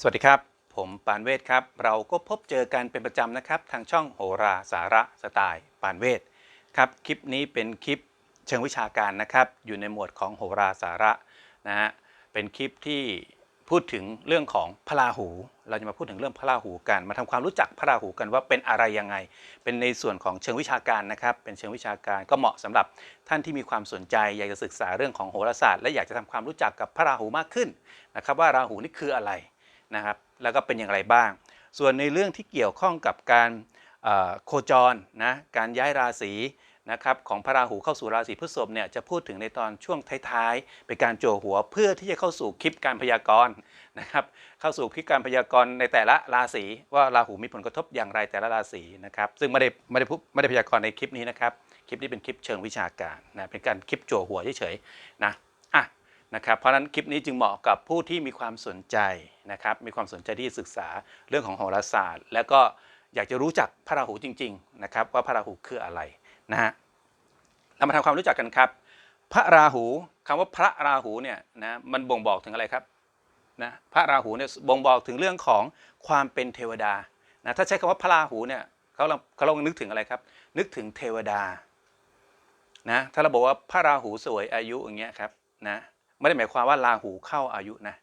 สวัสดีครับ ผมปานเวทครับ เราก็พบเจอกันเป็นประจำนะครับ ทางช่องโหราสาระสไตล์ปานเวทครับคลิปนี้เป็นคลิปเชิงวิชาการนะครับ อยู่ในหมวดของโหราสาระนะฮะเป็นคลิปที่พูดถึงเรื่องของพระราหู เราจะมาพูดถึงเรื่องพระราหูกัน มาทำความรู้จักพระราหูกันว่าเป็นอะไรยังไง เป็นในส่วนของเชิงวิชาการนะครับ เป็นเชิงวิชาการก็เหมาะสำหรับท่านที่มีความสนใจอยากจะศึกษาเรื่องของโหราศาสตร์ และอยากจะทำความรู้จักกับพระราหูมากขึ้นนะครับว่าราหูนี่คืออะไร นะครับ แล้วก็เป็นอย่างไรบ้าง ส่วนในเรื่องที่เกี่ยวข้องกับการโคจรนะการย้ายราศีนะครับของพระราหูเข้าสู่ราศีพฤษภเนี่ยจะพูดถึงในตอนช่วงท้ายๆเป็นการโจหัวเพื่อที่จะเข้าสู่คลิปการพยากรณ์นะครับเข้าสู่คลิปการพยากรณ์ในแต่ละราศีว่าราหูมีผลกระทบอย่างไรแต่ละราศีนะครับซึ่งไม่ได้ไม่ได้พูดไม่ได้พยากรณ์ในคลิปนี้นะครับคลิปนี้เป็นคลิปเชิงวิชาการนะเป็นการคลิปโจหัวเฉยๆนะ นะครับเพราะฉะนั้นคลิปนี้จึงเหมาะกับผู้ที่มีความสนใจนะครับมีความสนใจที่ศึกษาเรื่องของโหราศาสตร์ แล้วก็อยากจะรู้จักพระราหูจริงๆนะครับว่าพระราหูคืออะไรนะฮะเรามาทำความรู้จักกันครับ พระราหูคำว่าพระราหูเนี่ยนะมันบ่งบอกถึงอะไรครับนะพระราหูเนี่ยบ่งบอกถึงเรื่องของความเป็นเทวดานะถ้าใช้คำว่าพระราหูเนี่ยเขาเราเขาลองนึกถึงอะไรครับ นึกถึงเทวดานะถ้าเราบอกว่าพระราหูสวยอายุอย่างเงี้ยครับนะ ไม่ได้หมายความว่าราหูเข้าอายุนะ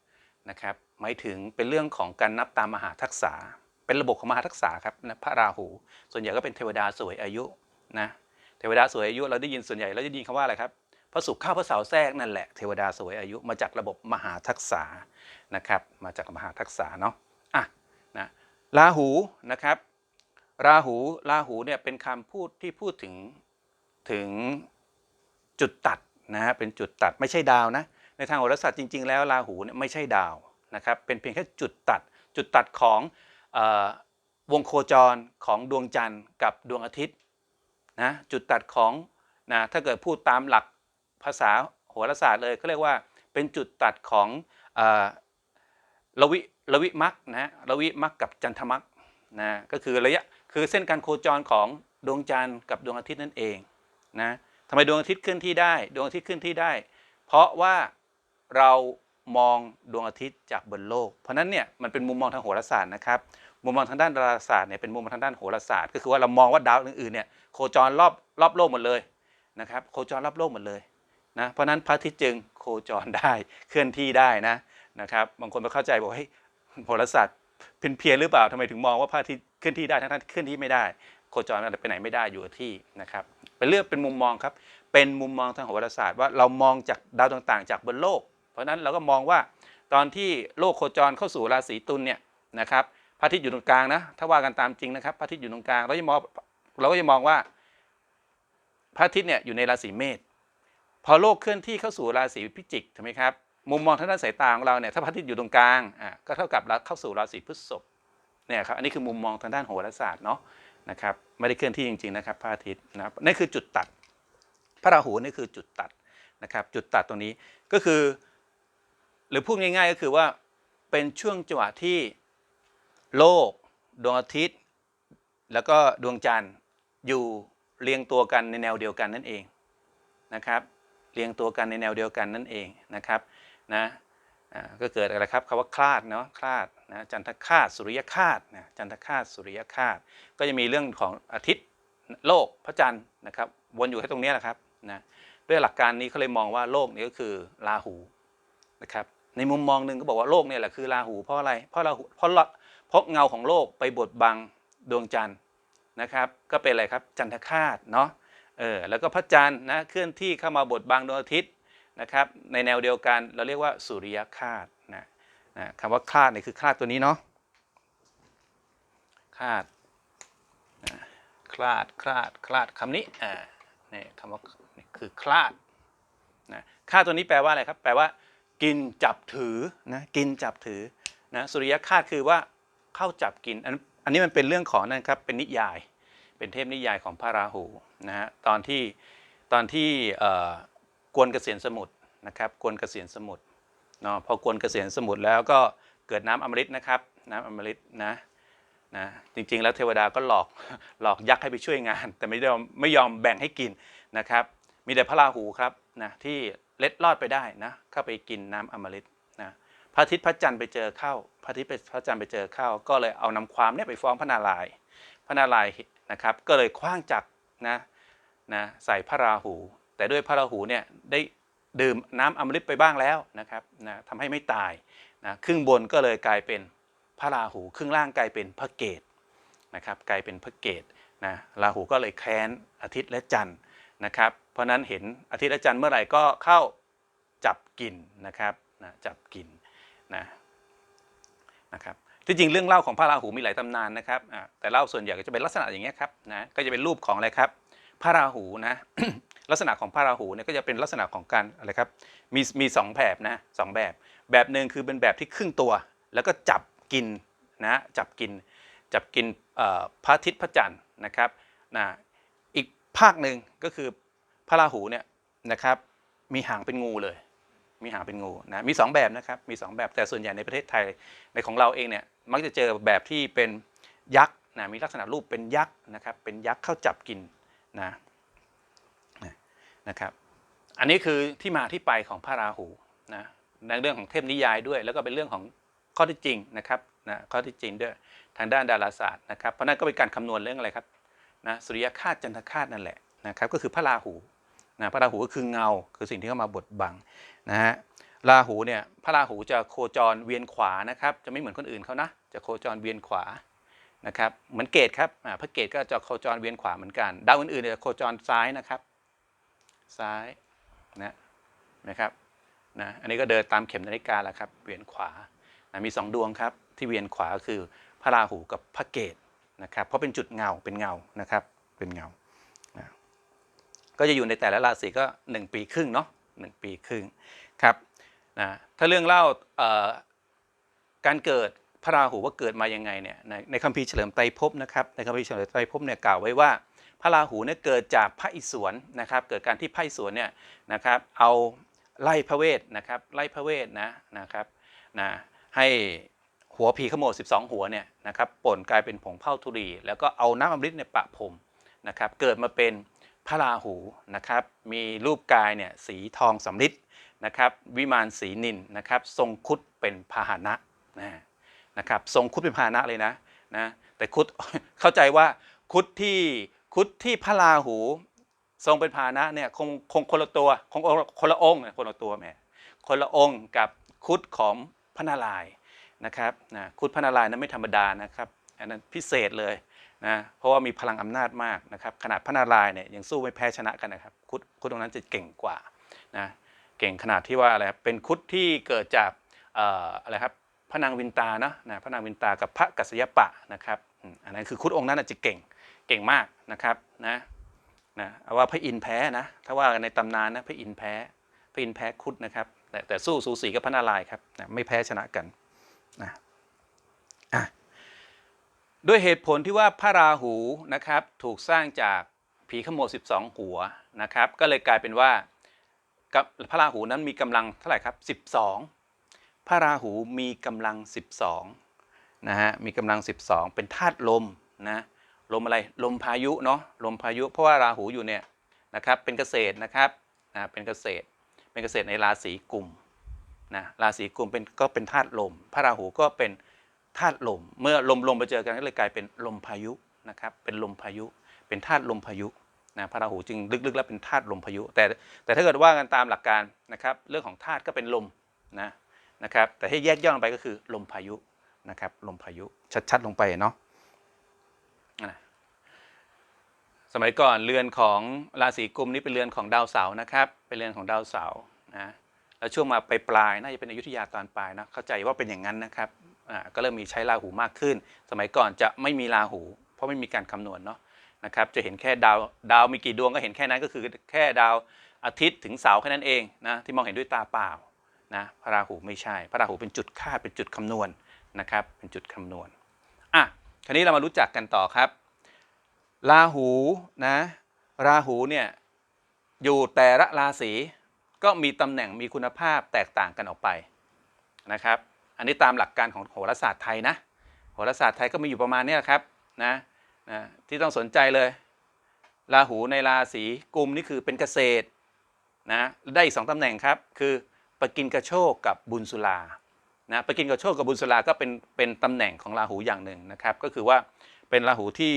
นะครับหมายถึงเป็นเรื่องของการนับตามมหาทักษะ เป็นระบบของมหาทักษะครับนะพระราหู ส่วนใหญ่ก็เป็นเทวดาสวยอายุนะเทวดาสวยอายุเราได้ยินส่วนใหญ่เราจะได้ยินคำว่าอะไรครับพระศุกร์เข้าพระเสาร์แทรกนั่นแหละเทวดาสวยอายุมาจากระบบมหาทักษะนะครับมาจากมหาทักษะเนาะอะนะราหูนะครับราหูราหูเนี่ยเป็นคำพูดที่พูดถึงถึงจุดตัดนะฮะเป็นจุดตัดไม่ใช่ดาวนะ ในทางโหราศาสตร์จริง ๆ แล้วราหูเนี่ยไม่ใช่ดาวนะครับเป็นเพียงแค่จุดตัด จุดตัดของอวงโคจรของดวงจันทร์กับดวงอาทิตย์นะจุดตัดของนะถ้าเกิดพูดตามหลักภาษาโหราศาสตร์เลยก็เรียกว่าเป็นจุดตัดของอ่อระวิระวิมักนะระวิมักกับจันทมักนะก็คือระยะคือเส้นการโคจรของดวงจันทร์กับดวงอาทิตย์นั่นเองนะทำไมดวงอาทิตย์เคลื่อนที่ได้ ดวงอาทิตย์เคลื่อนที่ได้ เพราะว่า เรามองดวงอาทิตย์จากบนโลก เพราะนั้นเนี่ยมันเป็นมุมมองทางโหราศาสตร์นะครับ มุมมองทางด้านดาราศาสตร์เนี่ยเป็นมุมมองทางด้านโหราศาสตร์ ก็คือว่าเรามองว่าดาวอื่นๆเนี่ยโคจรรอบรอบโลกหมดเลยนะครับ โคจรรอบโลกหมดเลยนะ เพราะนั้นพระอาทิตย์จึงโคจรได้เคลื่อนที่ได้นะนะครับ บางคนไปเข้าใจบอกเฮ้ยโหราศาสตร์เพี้ยนเพียนหรือเปล่าทำไมถึงมองว่าพระอาทิตย์เคลื่อนที่ได้ทั้งๆที่เคลื่อนที่ไม่ได้ โคจรไปไหนไม่ได้อยู่กับที่นะครับเป็นเรื่องเป็นมุมมองครับ เป็นมุมมองทางโหราศาสตร์ว่าเรามองจากดาวต่างๆ จากบนโลก เพราะนั้นเราก็มองว่าตอนที่โลกโคจรเข้าสู่ราศีตุลเนี่ยนะครับพระอาทิตย์อยู่ตรงกลางนะถ้าว่ากันตามจริงนะครับพระอาทิตย์อยู่ตรงกลางเราจะมองเราก็จะมองว่าพระอาทิตย์เนี่ยอยู่ในราศีเมษพอโลกเคลื่อนที่เข้าสู่ราศีพิจิกถูกไหมครับมุมมองทางด้านสายตาของเราเนี่ยถ้าพระอาทิตย์อยู่ตรงกลางอะก็เท่ากับเราเข้าสู่ราศีพฤษภเนี่ยครับอันนี้คือมุมมองทางด้านโหราศาสตร์เนาะนะครับไม่ได้เคลื่อนที่จริงๆนะครับพระอาทิตย์นะนั่นคือจุดตัด พระราหูนี่คือจุดตัดนะครับจุดตัดตรงนี้ก็คือ หรือพูดง่าย ๆ ก็คือว่าเป็นช่วงจังหวะที่โลก ดวงอาทิตย์ แล้วก็ดวงจันทร์อยู่เรียงตัวกันในแนวเดียวกันนั่นเองนะครับ เรียงตัวกันในแนวเดียวกันนั่นเองนะครับนะก็เกิดอะไรครับคำว่าคลาดเนาะคลาดนะจันทคาตสุริยคาตนะจันทคาตสุริยคาตก็จะมีเรื่องของอาทิตย์โลกพระจันทร์นะครับวนอยู่แค่ตรงนี้แหละครับนะด้วยหลักการนี้เขาเลยมองว่าโลกนี้ก็คือราหูนะครับ ในมุมมองหนึ่งก็บอกว่าโลกเนี่ยแหละคือราหูเพราะอะไรเพราะราหูเพราะละเพราะเงาของโลกไปบดบังดวงจันทร์นะครับ ก็เป็นอะไรครับจันทคาตเนาะเออแล้วก็พระจันทร์นะเคลื่อนที่เข้ามาบดบังดวงอาทิตย์นะครับในแนวเดียวกันเราเรียกว่าสุริยคาตนะนะคำว่าคาดเนี่ยคือคาดตัวนี้เนาะคาดคลาดคลาดคลาดคำนี้อ่าเนี่ยคำว่าคือคลาดนะคาดตัวนี้แปลว่าอะไรครับ แปลว่า กินจับถือนะกินจับถือนะสุริยคาตคือว่าเข้าจับกินอันอันนี้มันเป็นเรื่องของนั่นครับเป็นนิยาย เป็นเทพนิยายของพระราหูนะฮะตอนที่ตอนที่กวนเกษียณสมุทรนะครับกวนเกษียณสมุทรเนาะพอกวนเกษียณสมุทรแล้วก็เกิดน้ำอมฤตนะครับน้ำอมฤตนะนะจริงๆ แล้วเทวดาก็หลอกหลอกยักษ์ให้ไปช่วยงาน แต่ไม่ยอมไม่ยอมแบ่งให้กินนะครับ มีแต่พระราหูครับนะที่ เล็ดลอดไปได้นะเข้าไปกินน้ำอมฤตนะพระอาทิตย์พระจันทร์ไปเจอเข้าพระอาทิตย์พระจันทร์ไปเจอเข้า ก็เลยเอานำความเนี่ยไปฟ้องพระนารายณ์พระนารายณ์นะครับก็เลยคว้างจักรนะนะใส่พระราหู แต่ด้วยพระราหูเนี่ยได้ดื่มน้ำอมฤตไปบ้างแล้วนะครับนะทำให้ไม่ตายนะครึ่งบนก็เลยกลายเป็นพระราหูครึ่งล่างกลายเป็นพระเกตนะครับกลายเป็นพระเกตนะราหูก็เลยแค้นอาทิตย์และจันทร์ นะครับ เพราะนั้นเห็นอาทิตย์และจันทร์เมื่อไหร่ก็เข้าจับกินนะครับนะจับกินนะนะครับที่จริงเรื่องเล่าของพระราหูมีหลายตำนานนะครับแต่เล่าส่วนใหญ่ก็จะเป็นลักษณะอย่างเงี้ครับนะก็จะเป็นรูปของอะไรครับ พระราหูนะลักษณะของพระราหูเนี่ยก็จะเป็นลักษณะของการอะไรครับมีมีสองแบบนะสองแบบ แบบหนึ่งคือเป็นแบบที่ครึ่งตัว แล้วก็จับกินนะจับกิน จับกินพระอาทิตย์พระจันทร์นะครับนะ ภาคหนึ่งก็คือพระราหูเนี่ยนะครับมีหางเป็นงูเลย มีหางเป็นงูนะมีสองแบบนะครับมีสองแบบแต่ส่วนใหญ่ในประเทศไทยในของเราเองเนี่ยมักจะเจอแบบที่เป็นยักษ์นะมีลักษณะรูปเป็นยักษ์นะครับเป็นยักษ์เข้าจับกินนะนะนะครับอันนี้คือที่มาที่ไปของพระราหูนะในเรื่องของเทพนิยายด้วย แล้วก็เป็นเรื่องของข้อที่จริงนะครับนะข้อที่จริงด้วยทางด้านดาราศาสตร์นะครับเพราะนั่นก็เป็นการคำนวณเรื่องอะไรครับ นะสุริยคาตจันทคาตนั่นแหละนะครับก็คือพระราหูนะพระราหูก็คือเงาคือสิ่งที่เข้ามาบดบังนะฮะราหูเนี่ยพระราหูจะโคจรเวียนขวานะครับจะไม่เหมือนคนอื่นเขานะจะโคจรเวียนขวานะครับเหมือนเกตครับอ่าพระเกตก็จะโคจรเวียนขวาเหมือนกัน ดาวอื่นๆจะโคจรซ้ายนะครับ ซ้ายนะนะครับนะอันนี้ก็เดินตามเข็มนาฬิกาแหละครับเวียนขวานะมีสองดวงครับที่เวียนขวาคือพระราหูกับพระเกต นะครับเพราะเป็นจุดเงาเป็นเงานะครับเป็นเงานะก็จะอยู่ในแต่ละราศีก็ 1 ปีครึ่งเนาะหนึ่งปีครึ่งครับนะถ้าเรื่องเล่าเอ่อการเกิดพระราหูว่าเกิดมายังไงเนี่ยในในคัมภีร์เฉลิมไตรภพนะครับในคัมภีร์เฉลิมไตรภพเนี่ยกล่าวไว้ว่าพระราหูเนี่ยเกิดจากพระอิศวรนะครับ เกิดการที่พระอิศวรเนี่ยนะครับเอาไล่พระเวทนะครับไล่พระเวทนะนะครับนะให้ หัวผีขโมด12 หัวเนี่ยนะครับป่นกลายเป็นผงเผาธุรีแล้วก็เอาน้ำอมฤตเนี่ยปะพรมนะครับเกิดมาเป็นพระราหูนะครับมีรูปกายเนี่ยสีทองสำริดนะครับวิมานสีนินนะครับทรงคุดเป็นพาหนะนะนะครับทรงคุดเป็นพาหนะเลยนะนะแต่คุดเข้าใจว่าคุดที่คุดที่พระราหู ทรงเป็นพาหนะเนี่ยคงคงคนละตัวคงคนละองค์นะคนละตัวแหม่คนละองค์กับคุดของพระนารายณ์ นะครับนะคุดพระนารายณ์นั้นไม่ธรรมดานะครับอันนั้นพิเศษเลยนะเพราะว่ามีพลังอำนาจมากนะครับขนาดพระนารายณ์เนี่ยยังสู้ไม่แพ้ชนะกันนะครับคุดคุดตรงนั้นจะเก่งกว่านะเก่งขนาดที่ว่าอะไรครับเป็นคุดที่เกิดจากเอ่ออะไรครับพระนางวินตานะนะพระนางวินตากับพระกัสยปะนะครับอันนั้นคือคุดองค์นั้นนะจะเก่งเก่งมากนะครับนะนะเอาว่าพระอินแพ้นะถ้าว่าในตำนานนะพระอินแพ้พระอินแพ้คุดนะครับแต่แต่สู้สูสีกับพระนารายณ์ครับนะไม่แพ้ชนะกัน นะอะด้วยเหตุผลที่ว่าพระราหูนะครับถูกสร้างจากผีขโมด12 หัวนะครับ ก็เลยกลายเป็นว่าพระราหูนั้นมีกำลังเท่าไหร่ครับ 12 พระราหูมีกำลัง 12นะฮะมีกำลัง 12 เป็นธาตุลมนะลมอะไรลมพายุเนาะลมพายุ เพราะว่าราหูอยู่เนี่ยนะครับเป็นเกษตรนะครับนะเป็นเกษตรเป็นเกษตรในราศีกลุ่ม นะราศีกุมเป็นก็เป็นธาตุลม พระราหูก็เป็นธาตุลม เมื่อลมลมไปเจอกันก็เลยกลายเป็นลมพายุนะครับเป็นลมพายุ เป็นธาตุลมพายุนะพระราหูจึงลึกๆ แล้วเป็นธาตุลมพายุ แต่แต่ถ้าเกิดว่ากันตามหลักการนะครับเรื่องของธาตุก็เป็นลมนะนะครับแต่ให้แยกย่อยลงไปก็คือลมพายุนะครับลมพายุชัดๆลงไปเนาะสมัยก่อนเรือนของราศีกุมนี่เป็นเรือนของดาวเสาร์นะครับเป็นเรือนของดาวเสาร์นะ แล้วช่วงมาไปปลายๆน่าจะเป็นอยุธยาตอนปลายนะเข้าใจว่าเป็นอย่างนั้นนะครับอ่าก็เริ่มมีใช้ราหูมากขึ้น สมัยก่อนจะไม่มีราหู เพราะไม่มีการคำนวณเนาะนะครับจะเห็นแค่ดาวดาวมีกี่ดวงก็เห็นแค่นั้นก็คือแค่ดาวอาทิตย์ถึงเสาร์แค่นั้นเองนะที่มองเห็นด้วยตาเปล่านะพระราหูไม่ใช่ พระราหูเป็นจุดคาดเป็นจุดคำนวณนะครับเป็นจุดคำนวณอะคราวนี้เรามารู้จักกันต่อครับ ราหูนะราหูเนี่ยอยู่แต่ละราศี ก็มีตำแหน่งมีคุณภาพแตกต่างกันออกไปนะครับ อันนี้ตามหลักการของโหราศาสตร์ไทยนะ โหราศาสตร์ไทยก็มีอยู่ประมาณนี้ยครับนะนะที่ต้องสนใจเลยราหูในราศีกุมนี่คือเป็นเกษตรนะได้อีกสองตำแหน่งครับ คือปกินกระโชกกับบุญสุลานะปกินกับโชคกับบุญสุลาก็เป็นเป็นตำแหน่งของราหูอย่างหนึ่งนะครับ ก็คือว่าเป็นราหูที่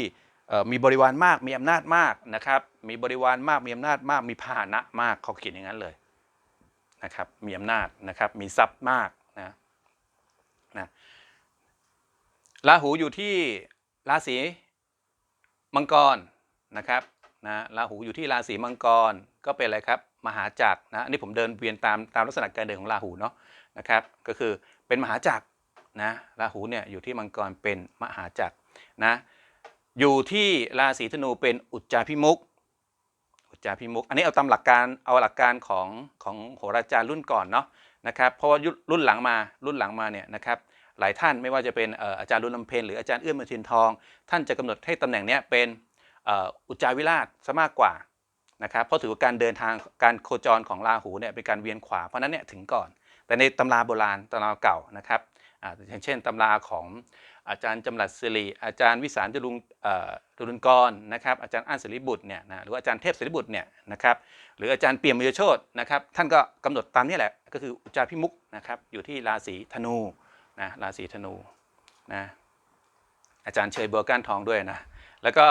มีบริวารมากมีอำนาจมากนะครับ มีบริวารมากมีอำนาจมากมีพาหนะมากเขาเขียนอย่างนั้นเลย นะครับมีอำนาจนะครับมีทรัพย์มากนะนะราหูอยู่ที่ราศีมังกรนะครับนะราหูอยู่ที่ราศีมังกรก็เป็นอะไรครับมหาจักรนะอันนี้ผมเดินเวียนตามตามลักษณะการเดินของราหูเนาะนะครับก็คือเป็นมหาจักรนะราหูเนี่ยอยู่ที่มังกรเป็นมหาจักรนะอยู่ที่ราศีธนูเป็นอุจจาพิมุก อุจจาพิมุก อันนี้เอาตามหลักการเอาหลักการของของโหราจารย์รุ่นก่อนเนาะนะครับ เพราะว่ารุ่นหลังมารุ่นหลังมาเนี่ยนะครับหลายท่านไม่ว่าจะเป็นอาจารย์รุ่นลำเพนหรืออาจารย์เอื้อมเมทียนทอง ท่านจะกำหนดให้ตำแหน่งเนี้ยเป็นอุจจาวิราชซะมากกว่านะครับเพราะถือว่าการเดินทางการโคจรของราหูเนี่ยเป็นการเวียนขวาเพราะนั้นเนี่ยถึงก่อน แต่ในตำราโบราณตำราเก่านะครับอ่าอย่างเช่นตำราของ อาจารย์จำหลัดสิริอาจารย์วิสารจรุงจรุนกรนะครับอาจารย์อ้านศิริบุตรเนี่ยนะหรืออาจารย์เทพศิริบุตรเนี่ยนะครับหรืออาจารย์เปี่ยมมยโชตนะครับท่านก็กำหนดตามนี้แหละก็คืออุจจาพิมุกนะครับอยู่ที่ราศีธนูนะราศีธนูนะอาจารย์เชยบัวก้านทองด้วยนะแล้วก็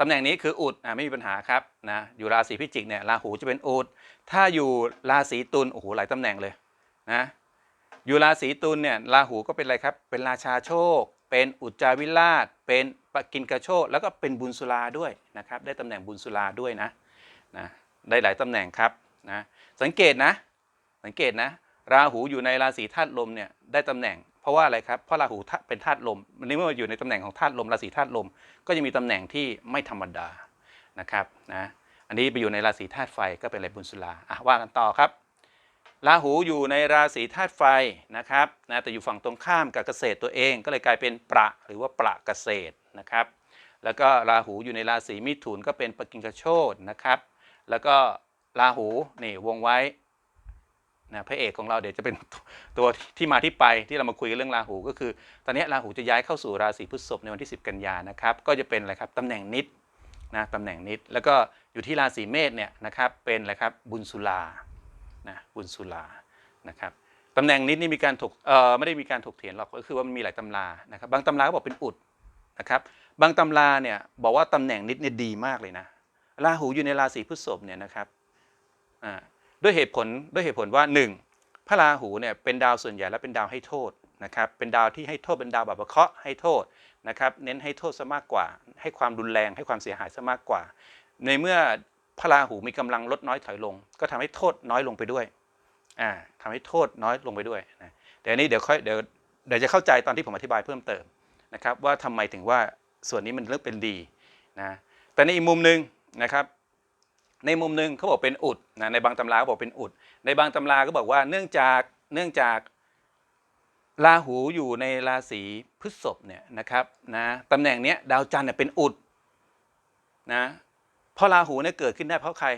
ตำแหน่งนี้คืออุดอะไม่มีปัญหาครับนะอยู่ราศีพิจิกเนี่ยราหูจะเป็นอุดถ้าอยู่ราศีตุลโอ้โหหลายตำแหน่งเลยนะอยู่ราศีตุลเนี่ยราหูก็เป็นอะไรครับเป็นราชาโชค เป็นอุจจาวิราช เป็นปกินกะโชคแล้วก็เป็นบุญสุราด้วยนะครับ ได้ตำแหน่งบุญสุราด้วยนะนะได้หลายตำแหน่งครับนะสังเกตนะ สังเกตนะ ราหูอยู่ในราศีธาตุลมเนี่ยได้ตำแหน่ง เพราะว่าอะไรครับเพราะราหูเป็นธาตุลมวันนี้เมื่ออยู่ในตำแหน่งของธาตุลมราศีธาตุลม ก็จะมีตำแหน่งที่ไม่ธรรมดานะครับนะอันนี้ไปอยู่ในราศีธาตุไฟก็เป็นอะไรบุญสุราอะว่ากันต่อครับ ราหูอยู่ในราศีธาตุไฟนะครับนะแต่อยู่ฝั่งตรงข้ามกับเกษตรตัวเอง ก็เลยกลายเป็นประหรือว่าประเกษตรนะครับ แล้วก็ราหูอยู่ในราศีมิถุนก็เป็นปกิงคโชตนะครับ แล้วก็ราหูนี่วงไว้นะพระเอกของเราเดี๋ยวจะเป็นตัวที่มาที่ไปที่เรามาคุยกันเรื่องราหูก็คือ ตอนนี้ราหูจะย้ายเข้าสู่ราศีพฤษภในวันที่ 10 กันยานะครับ ก็จะเป็นอะไรครับตำแหน่งนิดนะตำแหน่งนิด แล้วก็อยู่ที่ราศีเมษเนี่ยนะครับเป็นอะไรครับบุญสุลา นะบุญสุลานะครับตำแหน่งนิดนี่มีการถกเอ่อไม่ได้มีการถกเถียงหรอกก็คือว่ามันมีหลายตำรานะครับบางตำราก็บอกเป็นอุดนะครับบางตำราเนี่ยบอกว่าตำแหน่งนิดเนี่ยดีมากเลยนะราหูอยู่ในราศีพฤษภเนี่ยนะครับอ่าด้วยเหตุผลด้วยเหตุผลว่าหนึ่งพระราหูเนี่ยเป็นดาวส่วนใหญ่แล้วเป็นดาวให้โทษนะครับเป็นดาวที่ให้โทษเป็นดาวแบบเคราะห์ให้โทษนะครับเน้นให้โทษซะมากกว่า ให้ความรุนแรงให้ความเสียหายซะมากกว่า ในเมื่อ พระราหูมีกำลังลดน้อยถอยลง ก็ทำให้โทษน้อยลงไปด้วยอ่าทำให้โทษน้อยลงไปด้วยนะเดี๋ยวนี้เดี๋ยวค่อยเดี๋ยวเดี๋ยวจะเข้าใจตอนที่ผมอธิบายเพิ่มเติมนะครับว่าทำไมถึงว่าส่วนนี้มันเรื่องเป็นดีนะแต่ในอีกมุมหนึ่งนะครับ ในมุมหนึ่งเขาบอกเป็นอุดนะในบางตำราเขาบอกเป็นอุด ในบางตำราก็บอกว่าเนื่องจากเนื่องจากราหูอยู่ในราศีพฤษภเนี่ยนะครับนะตำแหน่งเนี้ยดาวจันทร์เนี่ยเป็นอุดนะ เพราะราหูเนี่ยเกิดขึ้นได้เพราะใคร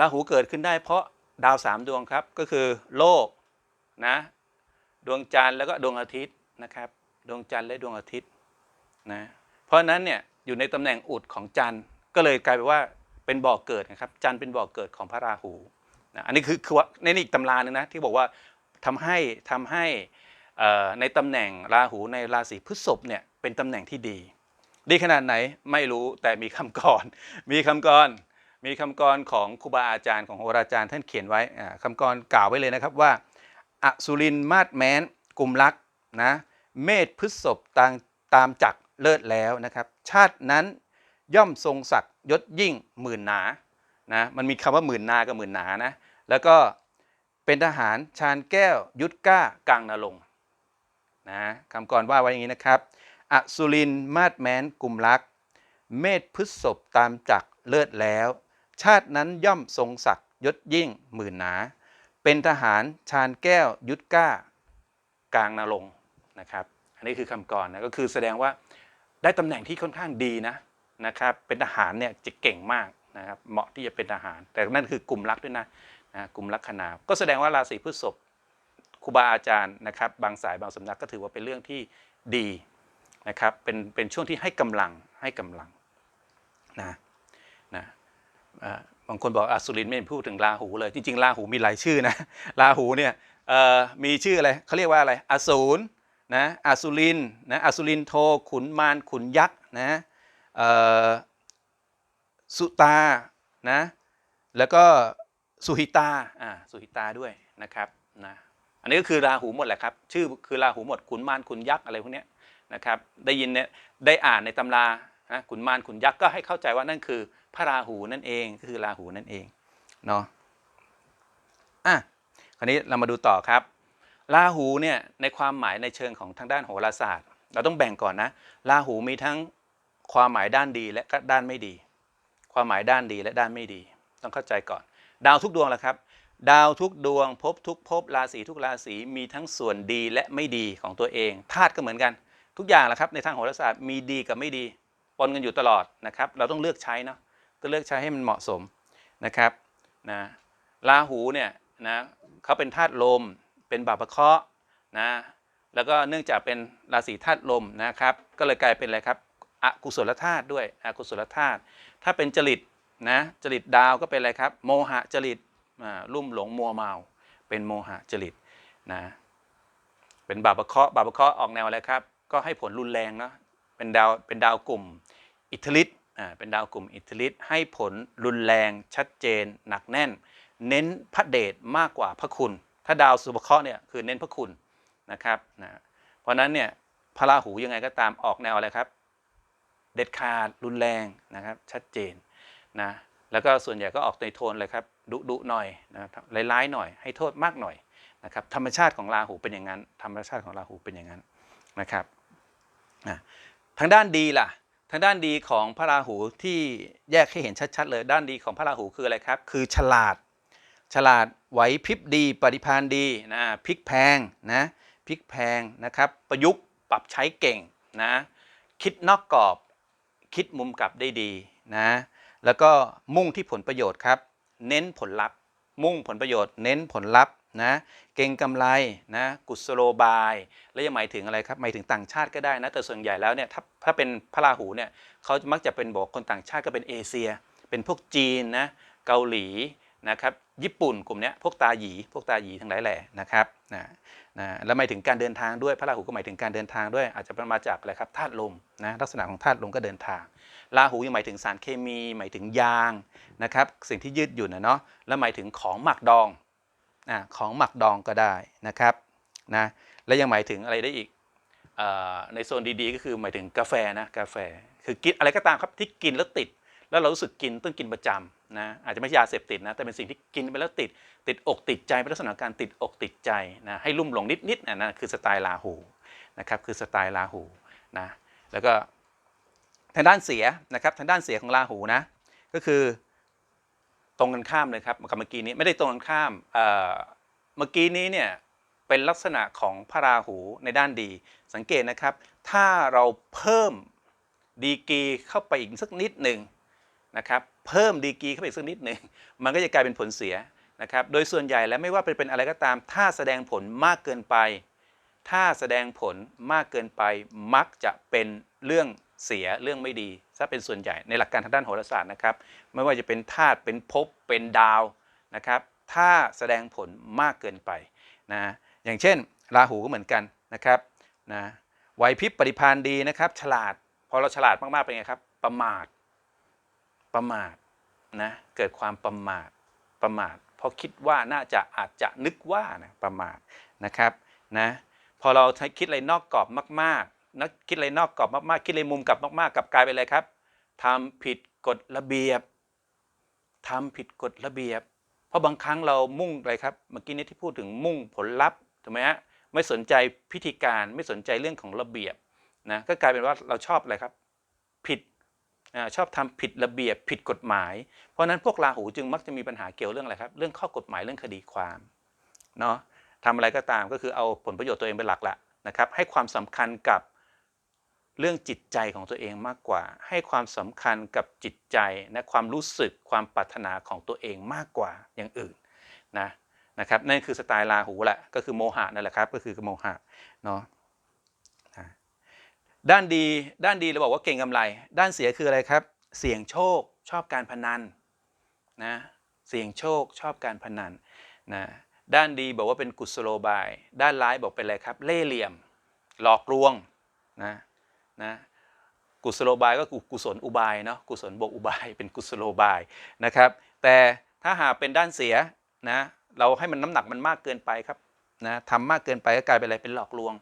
ราหูเกิดขึ้นได้เพราะดาวสามดวงครับ ก็คือโลกนะ ดวงจันทร์แล้วก็ดวงอาทิตย์นะครับ ดวงจันทร์และดวงอาทิตย์นะ เพราะฉะนั้นเนี่ยอยู่ในตำแหน่งอุดของจันทร์ก็เลยกลายเป็นว่าเป็นบ่อกเกิดนะครับ จันทร์เป็นบ่อกเกิดของพระราหูนะอันนี้คือคือว่าในนี่อีกตำราหนึงนะที่บอกว่าทำให้ทำให้ในตำแหน่งราหูในราศีพฤษภเนี่ยเป็นตำแหน่งที่ดี ดีขนาดไหนไม่รู้แต่มีคำกร มีคำกร มีคำกรของครูบาอาจารย์ของโหราจารย์ท่านเขียนไว้คำกรกล่าวไว้เลยนะครับว่าอสุรินมาดแม้นกลุ่มลักนะเมษพฤษภตามตามจักเลิศแล้วนะครับ ชาตินั้นย่อมทรงศักดิ์ยศยิ่งหมื่นหนานะมันมีคำว่าหมื่นนากับหมื่นหนานะแล้วก็เป็นทหารชาญแก้วยุทธก้ากลางนรงนะคำกรว่าไว้อย่างนี้นะครับ อสุรินมาดแม้นกลุ่มลัก เมษพฤษภตามจักเลิศแล้ว ชาตินั้นย่อมทรงศักดิ์ยศยิ่งหมื่นหนา เป็นทหารชาญแก้วยุทธก้า กลางนรงนะครับ อันนี้คือคำกรนะก็คือแสดงว่าได้ตำแหน่งที่ค่อนข้างดีนะนะครับ เป็นทหารเนี่ยจะเก่งมากนะครับเหมาะที่จะเป็นทหาร แต่นั่นคือกลุ่มลักด้วยนะนะกลุ่มลัคนา ก็แสดงว่าราศีพฤษภครูบาอาจารย์นะครับ บางสายบางสำนักก็ถือว่าเป็นเรื่องที่ดี นะครับเป็นเป็นช่วงที่ให้กำลังให้กำลังนะนะบางคนบอกอสุรินไม่พูดถึงราหูเลย จริงๆราหูมีหลายชื่อนะราหูเนี่ยมีชื่ออะไรเขาเรียกว่าอะไรอสูรนะอสุรินนะอสุรินโทขุนมารขุนยักษ์นะสุตานะแล้วก็สุหิตาอ่าสุหิตาด้วยนะครับนะอันนี้ก็คือราหูหมดแหละครับชื่อคือราหูหมดขุนมารขุนยักษ์อะไรพวกเนี้ย นะครับได้ยินเนี่ยได้อ่านในตำรานะขุนมารขุนยักษ์ก็ให้เข้าใจว่านั่นคือพระราหูนั่นเองก็คือราหูนั่นเองเนาะอะคราวนี้เรามาดูต่อครับ ราหูเนี่ยในความหมายในเชิงของทางด้านโหราศาสตร์ เราต้องแบ่งก่อนนะราหูมีทั้งความหมายด้านดีและก็ด้านไม่ดี ความหมายด้านดีและด้านไม่ดี ต้องเข้าใจก่อน ดาวทุกดวงแหละครับ ดาวทุกดวงภพทุกภพราศีทุกราศีมีทั้งส่วนดีและไม่ดีของตัวเองธาตุก็เหมือนกัน ทุกอย่างแหละครับในทางโหราศาสตร์มีดีกับไม่ดีปนกันอยู่ตลอดนะครับ เราต้องเลือกใช้เนาะต้องเลือกใช้ให้มันเหมาะสมนะครับนะราหูเนี่ยนะเขาเป็นธาตุลม เป็นบาปะเคาะนะแล้วก็เนื่องจากเป็นราศีธาตุลมนะครับ ก็เลยกลายเป็นอะไรครับอกุศลธาตุด้วยอกุศลธาตุถ้าเป็นจริตนะจริตดาวก็เป็นอะไรครับ โมหะจริตอ่าลุ่มหลงมัวเมาเป็นโมหะจริตนะเป็นบาปะเคาะบาปะเคาะออกแนวอะไรครับ ก็ให้ผลรุนแรงนะเป็นดาวเป็นดาวกลุ่มอิทธิฤทธิ์อ่าเป็นดาวกลุ่มอิทธิฤทธิ์ให้ผลรุนแรงชัดเจนหนักแน่น เน้นพระเดชมากกว่าพระคุณ ถ้าดาวสุภเคราะห์เนี่ยคือเน้นพระคุณนะครับนะเพราะฉะนั้นเนี่ยพระราหูยังไงก็ตามออกแนวอะไรครับ เด็ดขาดรุนแรงนะครับชัดเจนนะแล้วก็ส่วนใหญ่ก็ออกในโทนเลยครับดุดุหน่อยนะครับร้ายๆหน่อย ให้โทษมากหน่อยนะครับธรรมชาติของราหูเป็นอย่างนั้น ธรรมชาติของราหูเป็นอย่างนั้นนะครับ ทางด้านดีล่ะ ทางด้านดีของพระราหูที่แยกให้เห็นชัดๆเลย ด้านดีของพระราหูคืออะไรครับ คือฉลาด ฉลาดไหวพริบดี ปฏิภาณดีนะพลิกแพงนะพลิกแพงนะครับ ประยุกต์ปรับใช้เก่งนะคิดนอกกรอบคิดมุมกลับได้ดีนะแล้วก็มุ่งที่ผลประโยชน์ครับ เน้นผลลัพธ์ มุ่งผลประโยชน์ เน้นผลลัพธ์ นะเก่งกำไรนะกุศโลบาย แล้วยังหมายถึงอะไรครับหมายถึงต่างชาติก็ได้นะแต่ส่วนใหญ่แล้วเนี่ยถ้าถ้าเป็นพระราหูเนี่ยเขามักจะเป็นบอกคนต่างชาติก็เป็นเอเชีย เป็นพวกจีนนะเกาหลีนะครับญี่ปุ่นกลุ่มนี้พวกตาหยีพวกตาหยีทั้งหลายแหล่นะครับนะนะแล้วหมายถึงการเดินทางด้วยพระราหูก็หมายถึงการเดินทางด้วย อาจจะเป็นมาจากอะไรครับธาตุลมนะลักษณะของธาตุลมก็เดินทางราหูยังหมายถึงสารเคมี หมายถึงยางนะครับสิ่งที่ยืดหยุ่นนะเนาะแล้วหมายถึงของหมักดอง ของหมักดองก็ได้นะครับนะแล้วยังหมายถึงอะไรได้อีกอในโซนดีๆ ก็คือหมายถึงกาแฟนะกาแฟ คือกินอะไรก็ตามครับที่กินแล้วติด แล้วเรารู้สึกกินต้องกินประจำนะอาจจะไม่ใช่ยาเสพติดนะแต่เป็นสิ่งที่กินไปแล้วติด ติดอกติดใจเป็นลักษณะการติดอกติดใจนะให้ลุ่มหลงนิดๆนะนะคือสไตล์ราหูนะครับคือสไตล์ราหูนะแล้วก็ทางด้านเสียนะครับทางด้านเสียของราหูนะก็คือ ตรงกันข้ามเลยครับกับเมื่อกี้นี้ไม่ได้ตรงกันข้ามเมื่อกี้นี้เนี่ยเป็นลักษณะของพระราหูในด้านดี สังเกตนะครับ ถ้าเราเพิ่มดีกีเข้าไปอีกสักนิดหนึ่งนะครับเพิ่มดีกีเข้าไปอีกสักนิดหนึ่งมันก็จะกลายเป็นผลเสียนะครับโดยส่วนใหญ่แล้วไม่ว่าเป็นอะไรก็ตาม ถ้าแสดงผลมากเกินไป ถ้าแสดงผลมากเกินไปมักจะเป็นเรื่อง เสียเรื่องไม่ดีถ้าเป็นส่วนใหญ่ในหลักการทางด้านโหราศาสตร์นะครับ ไม่ว่าจะเป็นธาตุเป็นภพเป็นดาวนะครับ ถ้าแสดงผลมากเกินไปนะอย่างเช่น ราหูก็เหมือนกันนะครับนะไหวพริบปฏิภาณดีนะครับ ฉลาดพอเราฉลาดมากๆเป็นไงครับ ประมาทประมาทนะเกิดความประมาทประมาทเพราะคิดว่าน่าจะอาจจะนึกว่านะประมาทนะครับนะพอเราใช้คิดอะไรนอกกรอบมาก ๆ นักคิดอะไรนอกกรอบมากๆ คิดอะไรมุมกลับมากๆกลับกลายเป็นอะไรครับทำผิดกฎระเบียบทำผิดกฎระเบียบ เพราะบางครั้งเรามุ่งอะไรครับ เมื่อกี้นี้ที่พูดถึงมุ่งผลลัพธ์ถูกไหมฮะไม่สนใจพิธีการไม่สนใจเรื่องของระเบียบนะก็กลายเป็นว่าเราชอบอะไรครับ ผิดอาชอบทำผิดระเบียบผิดกฎหมาย เพราะฉะนั้นพวกราหูจึงมักจะมีปัญหาเกี่ยวเรื่องอะไรครับ เรื่องข้อกฎหมายเรื่องคดีความเนาะทำอะไรก็ตามก็คือเอาผลประโยชน์ตัวเองเป็นหลักละนะครับ ให้ความสำคัญกับ เรื่องจิตใจของตัวเองมากกว่า ให้ความสำคัญกับจิตใจนะความรู้สึกความปรารถนาของตัวเองมากกว่าอย่างอื่นนะนะครับนั่นคือสไตล์ราหูแหละก็คือโมหะนั่นแหละครับก็คือโมหะเนาะด้านดีด้านดีเราบอกว่าเก่งกำไร ด้านเสียคืออะไรครับ เสี่ยงโชคชอบการพนันนะเสี่ยงโชคชอบการพนันนะด้านดีบอกว่าเป็นกุศโลบาย ด้านร้ายบอกเป็นอะไรครับ เล่เหลี่ยม หลอกลวงนะ นะกุศโลบายก็คือกุศลอุบายเนาะกุศลบวกอุบายเป็นกุศโลบายนะครับแต่ถ้าหากเป็นด้านเสียนะเราให้มันน้ำหนักมันมากเกินไปครับนะทำมากเกินไปก็กลายเป็นอะไรเป็นหลอกลวง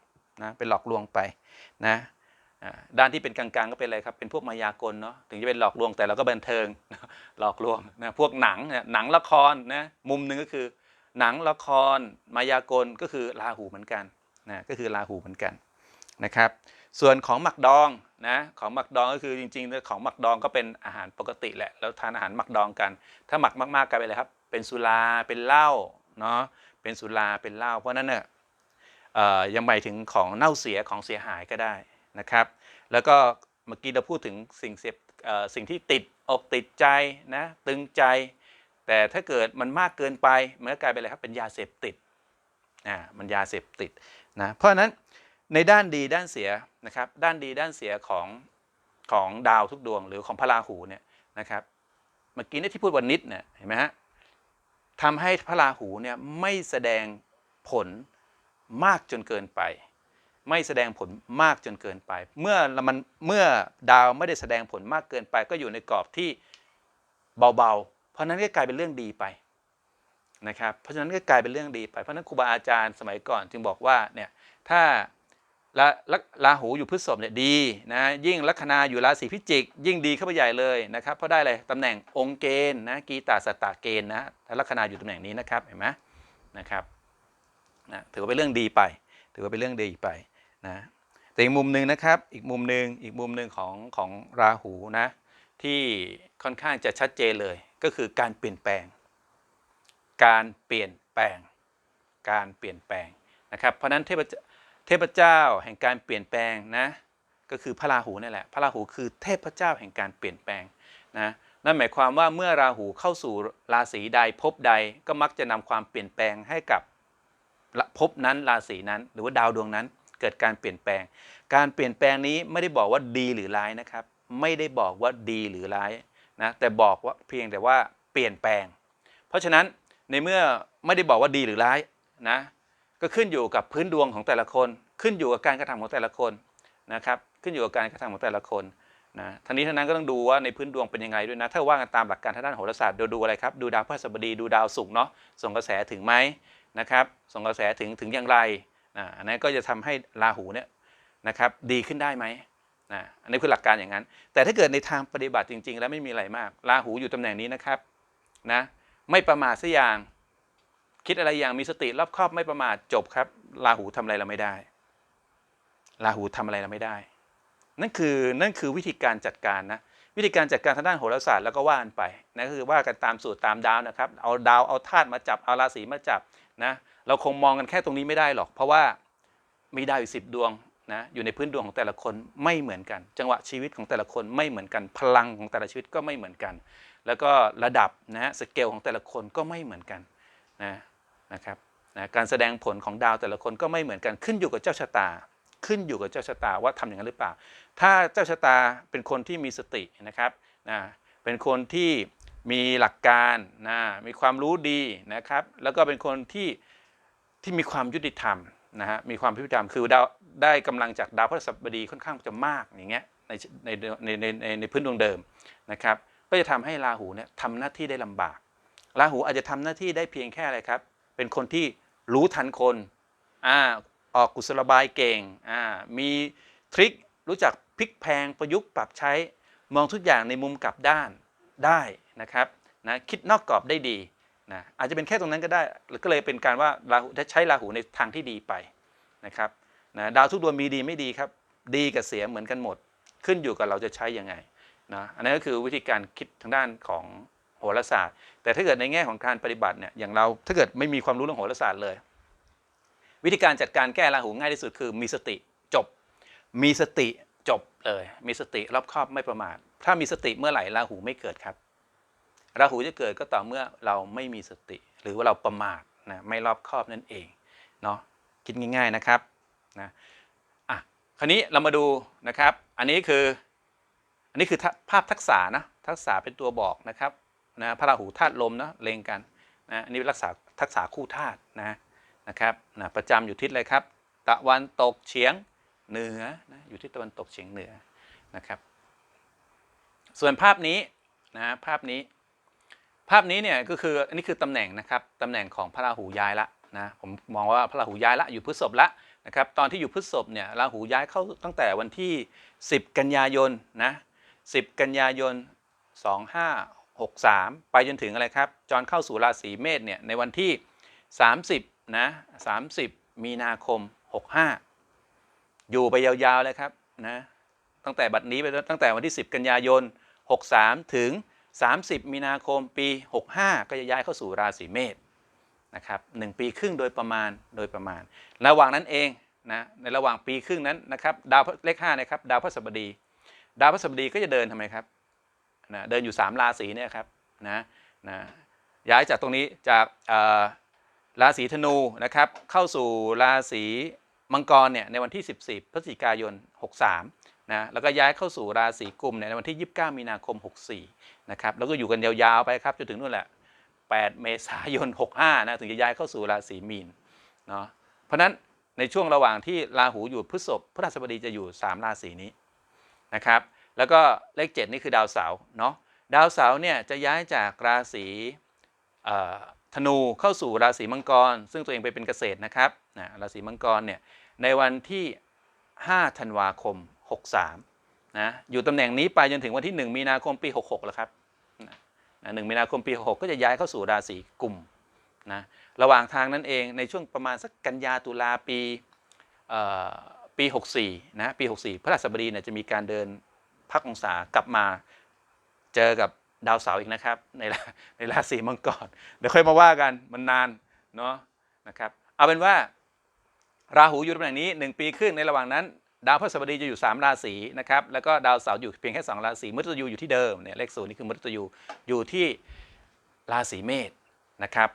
นะเป็นหลอกลวงไปนะด้านที่เป็นกลางๆก็เป็นอะไรครับเป็นพวกมายากลเนาะถึงจะเป็นหลอกลวงแต่เราก็บันเทิงหลอกลวงนะพวกหนังเนี่ยหนังละครนะมุมหนึ่งก็คือหนังละครมายากลก็คือราหูเหมือนกันนะก็คือราหูเหมือนกันนะครับ ส่วนของหมักดองนะของหมักดองก็คือจริงๆแล้วของหมักดองก็เป็นอาหารปกติแหละแล้วทานอาหารหมักดองกัน ถ้าหมักมากๆกลายเป็นอะไรครับ เป็นสุราเป็นเหล้าเนาะเป็นสุราเป็นเหล้าเพราะนั้นเนี่ยเอ่อยังหมายถึงของเน่าเสียของเสียหายก็ได้นะครับ แล้วก็เมื่อกี้เราพูดถึงสิ่งเสพสิ่งที่ติดอกติดใจนะตึงใจ แต่ถ้าเกิดมันมากเกินไปมันก็กลายเป็นอะไรครับเป็นยาเสพติดอ่ามันยาเสพติดนะเพราะฉะนั้นในด้านดีด้านเสีย นะครับด้านดีด้านเสียของของดาวทุกดวงหรือของพระราหูเนี่ยนะครับเมื่อกี้นี่ที่พูดวันนิดเนี่ยเห็นไหมฮะทำให้พระราหูเนี่ยไม่แสดงผลมากจนเกินไป ไม่แสดงผลมากจนเกินไป เมื่อมันเมื่อดาวไม่ได้แสดงผลมากเกินไป ก็อยู่ในกรอบที่เบาๆ เพราะฉะนั้นก็กลายเป็นเรื่องดีไปนะครับเพราะฉะนั้นก็กลายเป็นเรื่องดีไปเพราะฉะนั้นครูบาอาจารย์สมัยก่อนจึงบอกว่าเนี่ยถ้า ราราราหูอยู่พฤษภเนี่ยดีนะยิ่งลัคนาอยู่ราศีพิจิก ยิ่งดีเข้าไปใหญ่เลยนะครับเพราะได้อะไรตำแหน่งองค์เกณฑ์นะกีตาสตาเกณฑ์นะถ้าลัคนาอยู่ตำแหน่งนี้นะครับเห็นไหมนะครับนะถือว่าเป็นเรื่องดีไป ถือว่าเป็นเรื่องดีไปนะแต่อีกมุมหนึ่งนะครับอีกมุมหนึ่งอีกมุมหนึ่งของของราหูนะที่ค่อนข้างจะชัดเจนเลยก็คือการเปลี่ยนแปลง การเปลี่ยนแปลง การเปลี่ยนแปลงนะครับเพราะฉะนั้นเทพ เทพเจ้าแห่งการเปลี่ยนแปลงนะก็คือพระราหูนี่แหละพระราหูคือเทพเจ้าแห่งการเปลี่ยนแปลงนะนั่นหมายความว่าเมื่อราหูเข้าสู่ราศีใดภพใดก็มักจะนำความเปลี่ยนแปลงให้กับภพนั้นราศีนั้น หรือว่าดาวดวงนั้นเกิดการเปลี่ยนแปลง การเปลี่ยนแปลงนี้ไม่ได้บอกว่าดีหรือร้ายนะครับ ไม่ได้บอกว่าดีหรือร้ายนะแต่บอกว่าเพียงแต่ว่าเปลี่ยนแปลง เพราะฉะนั้นในเมื่อไม่ได้บอกว่าดีหรือร้ายนะ ก็ขึ้นอยู่กับพื้นดวงของแต่ละคน ขึ้นอยู่กับการกระทำของแต่ละคนนะครับขึ้นอยู่กับการกระทำของแต่ละคนนะทั้งนี้ทั้งนั้นก็ต้องดูว่าในพื้นดวงเป็นยังไงด้วยนะ ถ้าว่ากันตามหลักการทางด้านโหราศาสตร์ดูดูอะไรครับ ดูดาวพฤหัสบดี ดูดาวศุกร์เนาะ ส่งกระแสถึงไหมนะครับ ส่งกระแสถึงถึงอย่างไรนะอันนั้นก็จะทำให้ราหูเนี่ยนะครับดีขึ้นได้ไหมนะอันนี้คือหลักการอย่างนั้น แต่ถ้าเกิดในทางปฏิบัติจริง ๆ แล้วไม่มีอะไรมาก ราหูอยู่ตำแหน่งนี้นะครับนะ ไม่ประมาทสักอย่าง คิดอะไรอย่างมีสติรอบคอบไม่ประมาทจบครับราหูทำอะไรเราไม่ได้ราหูทำอะไรเราไม่ได้ นั่นคือนั่นคือวิธีการจัดการนะวิธีการจัดการทางด้านโหราศาสตร์แล้วก็ว่ากันไปนะคือว่ากันตามสูตรตามดาวนะครับ เอาดาวเอาธาตุมาจับเอาราศีมาจับนะเราคงมองกันแค่ตรงนี้ไม่ได้หรอก เพราะว่ามีดาวอยู่สิบดวงนะอยู่ในพื้นดวงของแต่ละคนไม่เหมือนกัน จังหวะชีวิตของแต่ละคนไม่เหมือนกัน พลังของแต่ละชีวิตก็ไม่เหมือนกัน แล้วก็ระดับนะสเกลของแต่ละคนก็ไม่เหมือนกันนะ นะครับนะการแสดงผลของดาวแต่ละคนก็ไม่เหมือนกันขึ้นอยู่กับเจ้าชะตา ขึ้นอยู่กับเจ้าชะตาว่าทำอย่างนั้นหรือเปล่า ถ้าเจ้าชะตาเป็นคนที่มีสตินะครับนะเป็นคนที่มีหลักการนะมีความรู้ดีนะครับ แล้วก็เป็นคนที่ที่มีความยุติธรรมนะฮะมีความยุติธรรมคือดาวได้กำลังจากดาวพฤหัสบดีค่อนข้างจะมากอย่างเงี้ยในในในในในในพื้นดวงเดิมนะครับก็จะทำให้ราหูเนี่ยทำหน้าที่ได้ลำบากราหูอาจจะทำหน้าที่ได้เพียงแค่อะไรครับ เป็นคนที่รู้ทันคนอ่าออกกุศลบายเก่งอ่ามีทริครู้จักพลิกแพลงประยุกต์ปรับใช้ มองทุกอย่างในมุมกลับด้านได้นะครับนะคิดนอกกรอบได้ดีนะอาจจะเป็นแค่ตรงนั้นก็ได้ก็เลยเป็นการว่าราหูใช้ราหูในทางที่ดีไปนะครับนะดาวทุกดวงมีดีไม่ดีครับ ดีกับเสียเหมือนกันหมด ขึ้นอยู่กับเราจะใช้ยังไงนะอันนั้นก็คือวิธีการคิดทางด้านของ โหราศาสตร์ แต่ถ้าเกิดในแง่ของการปฏิบัติเนี่ยอย่างเราถ้าเกิดไม่มีความรู้เรื่องโหราศาสตร์เลย วิธีการจัดการแก้ราหูง่ายที่สุดคือมีสติจบ มีสติจบเลยมีสติรอบคอบไม่ประมาท ถ้ามีสติเมื่อไหร่ราหูไม่เกิดครับราหูจะเกิดก็ต่อเมื่อเราไม่มีสติ หรือว่าเราประมาทนะไม่รอบคอบนั่นเองเนาะคิดง่าย ๆนะครับนะอะคราวนี้เรามาดูนะครับ อันนี้คืออันนี้คือภาพทักษะนะทักษะเป็นตัวบอกนะครับ นะพระราหูธาตุลมเนาะเลงกันนะอันนี้รักษาทักษะคู่ธาตุนะนะครับนะประจำอยู่ทิศอะไรครับ ตะวันตกเฉียงเหนือนะอยู่ที่ตะวันตกเฉียงเหนือนะครับ ส่วนภาพนี้นะภาพนี้ ภาพนี้เนี่ยก็คืออันนี้คือตำแหน่งนะครับตำแหน่งของพระราหูย้ายละนะผมมองว่าพระราหูย้ายละอยู่พฤษภละนะครับตอนที่อยู่พฤษภเนี่ยราหูย้ายเข้าตั้งแต่วันที่ 10 กันยายนนะ10 กันยายน 63 ไปจนถึงอะไรครับ จรเข้าสู่ราศีเมษเนี่ยในวันที่ 30นะ30 มีนาคม 65 อยู่ไปยาวๆเลยครับนะตั้งแต่บัดนี้ไปตั้งแต่วันที่ 10 กันยายน 63 ถึง 30 มีนาคมปี 65 ก็จะย้ายเข้าสู่ราศีเมษนะครับหนึ่งปีครึ่งโดยประมาณโดยประมาณ ระหว่างนั้นเองนะในระหว่างปีครึ่งนั้นนะครับดาวเลข5นะครับดาวพฤหัสบดี ดาวพฤหัสบดีก็จะเดินทำไมครับ นะเดินอยู่ 3 ราศีเนี่ยครับนะนะย้ายจากตรงนี้จากราศีธนูนะครับเข้าสู่ราศีมังกรเนี่ยในวันที่ 14 พฤศจิกายน 63นะแล้วก็ย้ายเข้าสู่ราศีกุมเนี่ยในวันที่ 29 มีนาคม 64นะครับแล้วก็อยู่กันยาวๆไปครับจนถึงนู่นแหละ 8 เมษายน 65นะถึงจะย้ายเข้าสู่ราศีมีนเนาะเพราะฉะนั้นในช่วงระหว่างที่ราหูอยู่พฤษภพฤหัสบดีจะอยู่ 3 ราศีนี้นะครับ แล้วก็เลข 7 นี่คือดาวเสาร์เนาะดาวเสาร์เนี่ยจะย้ายจากราศีธนูเข้าสู่ราศีมังกร ซึ่งตัวเองไปเป็นเกษตรนะครับนะราศีมังกรเนี่ยในวันที่ 5 ธันวาคม 63นะอยู่ตำแหน่งนี้ไปจนถึงวันที่ 1 มีนาคมปี 66แล้วครับนะหนึ่งมีนาคมปี 66 ก็จะย้ายเข้าสู่ราศีกุมนะระหว่างทางนั้นเองในช่วงประมาณสักกันยาตุลาปีเอ่อปี 64นะปี 64 พระราชบดีเนี่ยจะมีการเดิน พักองศากลับมาเจอกับดาวเสาร์อีกนะครับ ในราในราศีมังกรเดี๋ยวค่อยมาว่ากันมันนานเนาะนะครับเอาเป็นว่าราหูอยู่ตำแหน่งนี้ 1 ปีครึ่งในระหว่างนั้น ดาวพฤหัสบดีจะอยู่ 3 ราศีนะครับแล้วก็ดาวเสาร์อยู่เพียงแค่ 2 ราศีมฤตยูอยู่ที่เดิมเนี่ยเลขศูนย์นี่คือมฤตยูอยู่ที่ราศีเมษนะครับ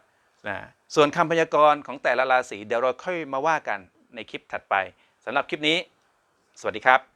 นะส่วนคำพยากรณ์ของแต่ละราศีเดี๋ยวเราค่อยมาว่ากันในคลิปถัดไปสำหรับคลิปนี้ สวัสดีครับ